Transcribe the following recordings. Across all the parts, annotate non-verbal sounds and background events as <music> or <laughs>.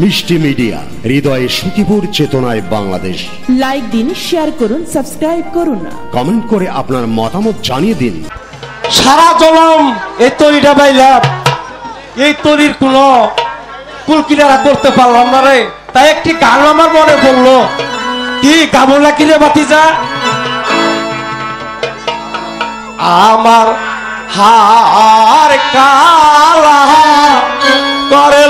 মিষ্টি মিডিয়া হৃদয়ে সুখীপুর চেতনায় বাংলাদেশ। লাইক দিন শেয়ার করুন সাবস্ক্রাইব করুন কমেন্ট করে আপনার মতামত জানিয়ে দিন। সারা জলম এই তরিটা পাইলাম। এই তরির কোন কুলকিনারা করতে পারলাম না রে। তাই একটি গান আমার মনে পড়ল। কি গাবো না কিরে বাতিজা? আমার হার কালা করে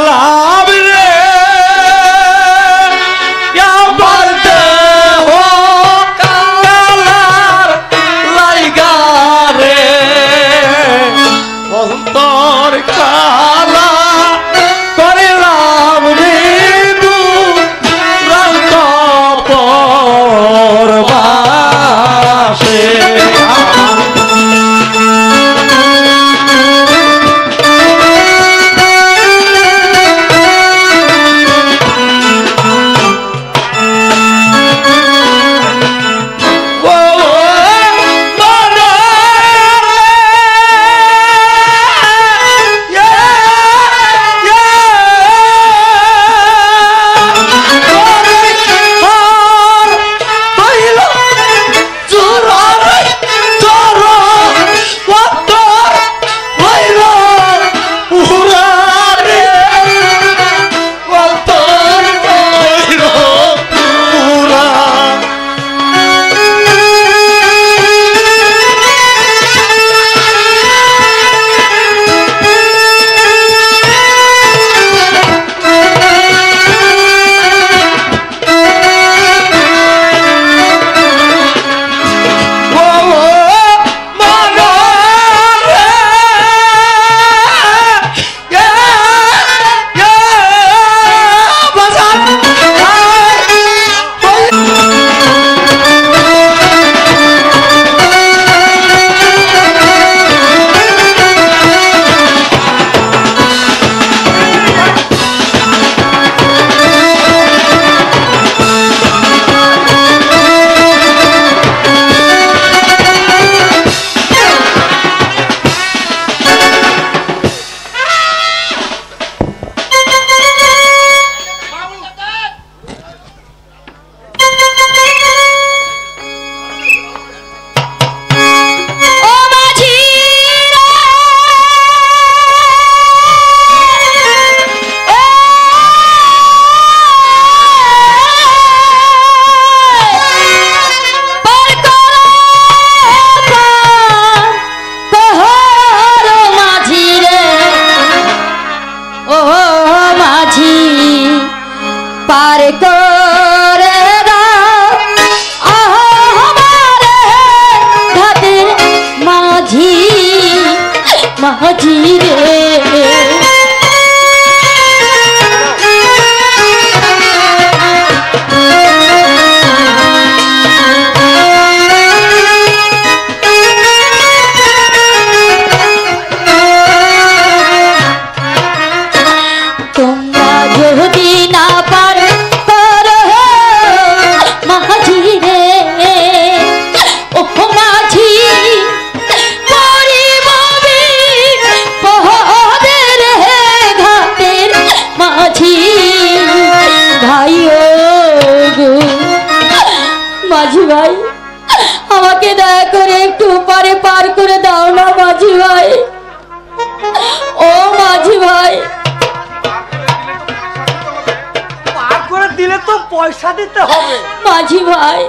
মাঝি ভাই।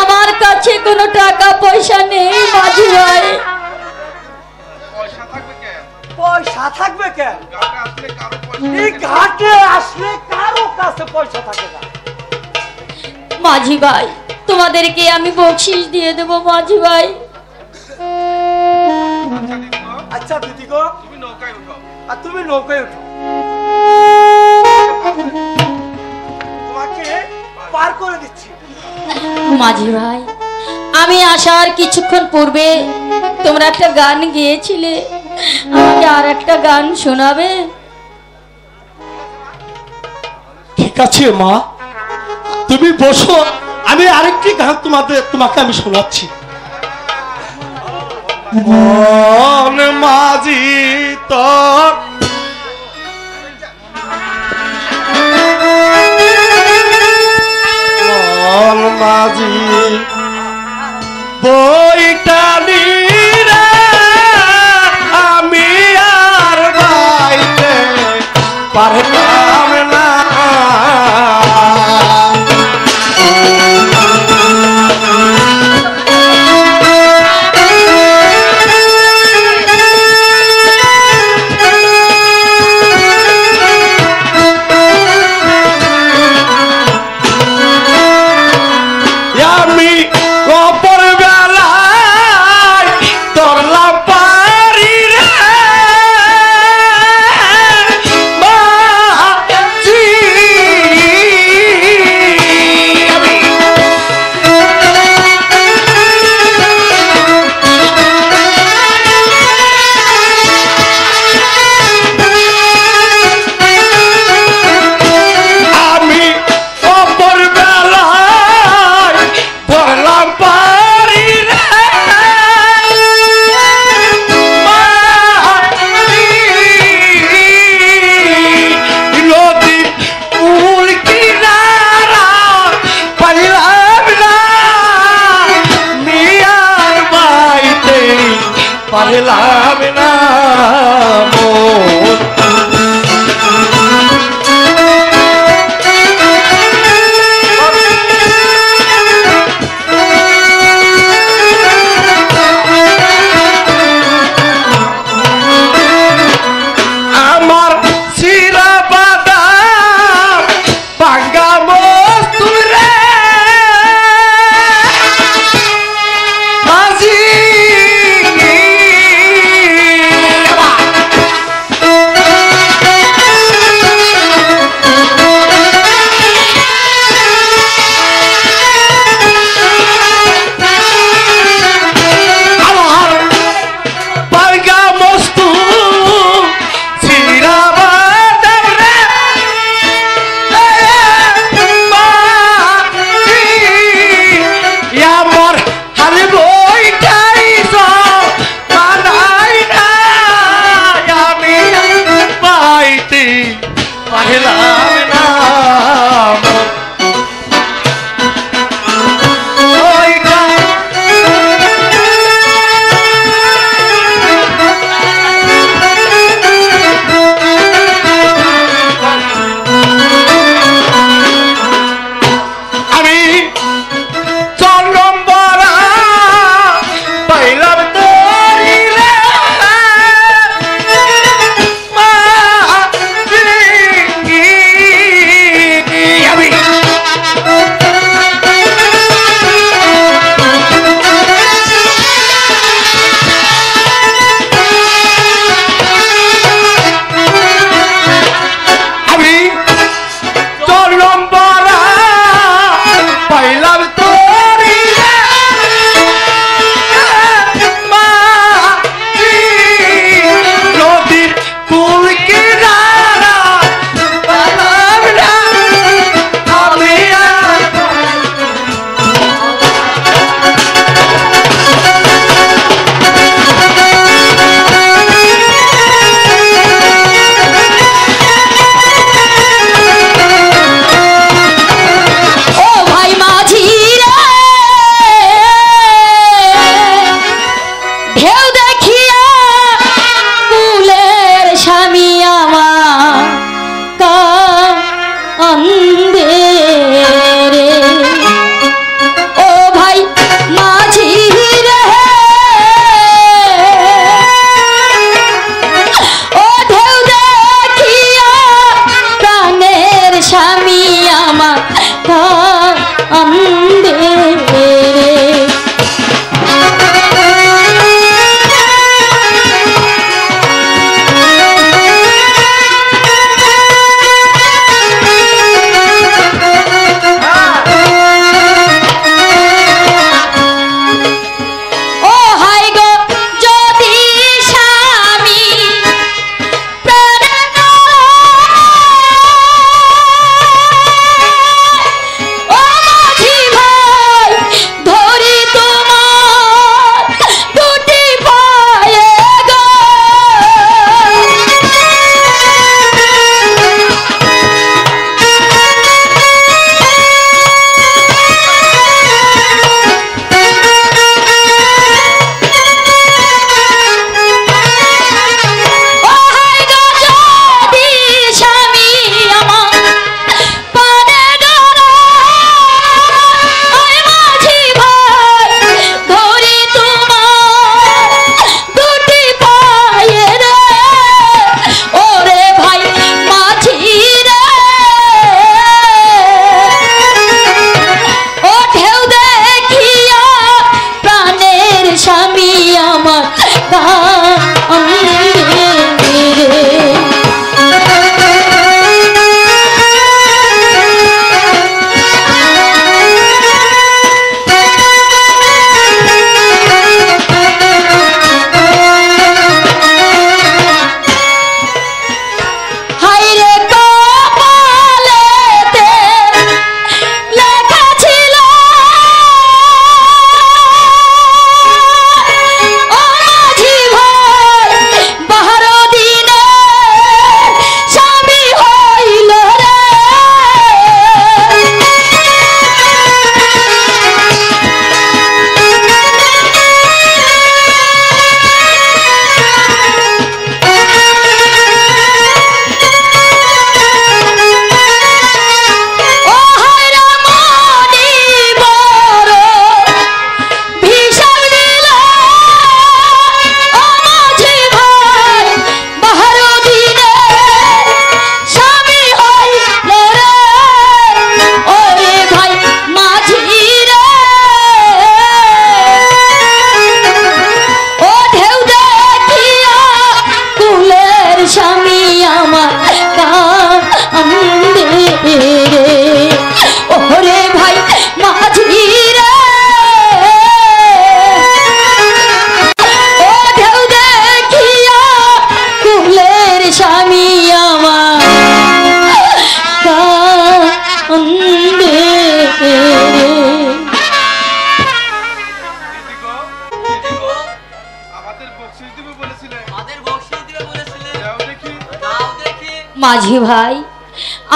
আমার কাছে কোনো টাকা পয়সা নেই মাঝি ভাই। পয়সা থাকবে কেন এই ঘাটে আসলে কারও কাছে পয়সা থাকে না। মাঝি ভাই তোমাদেরকে আমি বকশিস দিয়ে দেবো মাঝি ভাই। আচ্ছা দিদি গো। আর তুমি নৌকায় উঠো। তোমাকে পার করে দিচ্ছি। মাঝি ভাই আমি আসার কিছুক্ষণ পূর্বে তোমরা একটা গান গেয়েছিলে। আমাকে আর একটা গান শোনাবে? ঠিক আছে মা। তুমি বসো আমি আরেকটি গান তোমাদের তোমাকে আমি শোনাচ্ছি। মন মাঝি তোর মাঝি বইটালি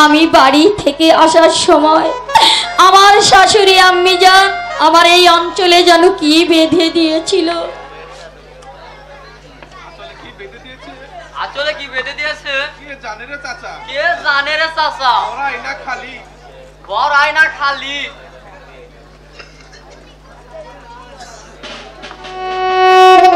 আমি বাড়ি থেকে আসার সময় আমার শাশুড়ি আম্মি যান আমার এই অঞ্চলে যেন কি বেঁধে দিয়েছিল। আসলে কি বেঁধে দিয়েছে? কে জানে রে চাচা? কে জানে রে চাচা? ওরা আইনা খালি। বড় আয়না খালি। <laughs>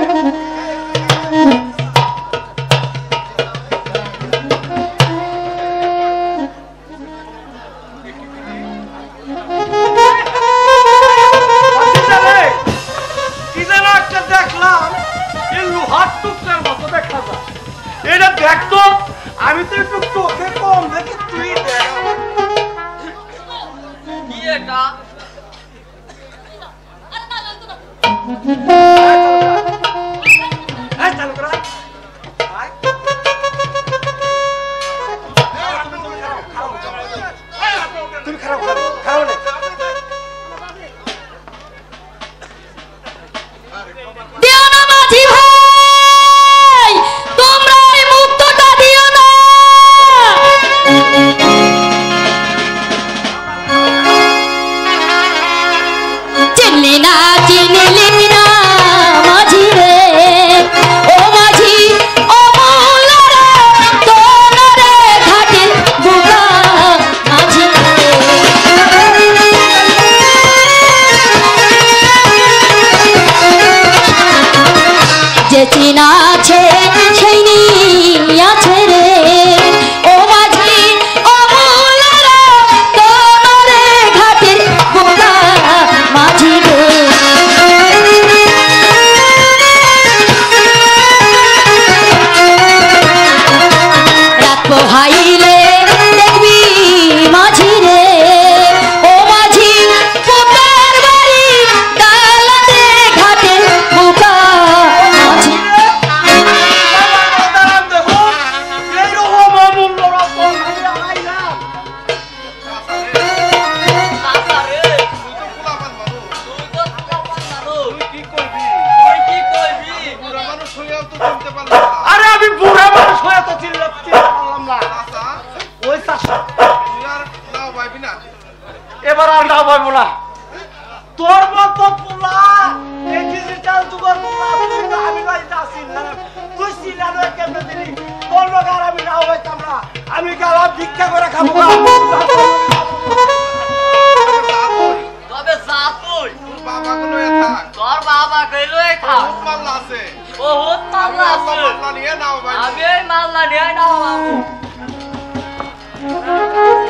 পাইবি না। এবার আর না পারব না। তোর মতো পোলা এই ডিজিটাল যুগের পোলা আমি বাড়িতে আসি না। তুই সিনানো কেমনে দিলি। তোর লোক আর আমি নাও হইতাম না। আমি গেলাম ভিক্ষা করে খাব না। তবে যা তুই তোর বাবা গুলো থাক তোর বাবা কইলই থাক মাল্লা আছে। বহুত মাল্লা আছে। মাল্লা নিয়ে নাও ভাই। আমি এই মাল্লা নিয়ে নাও। বাবু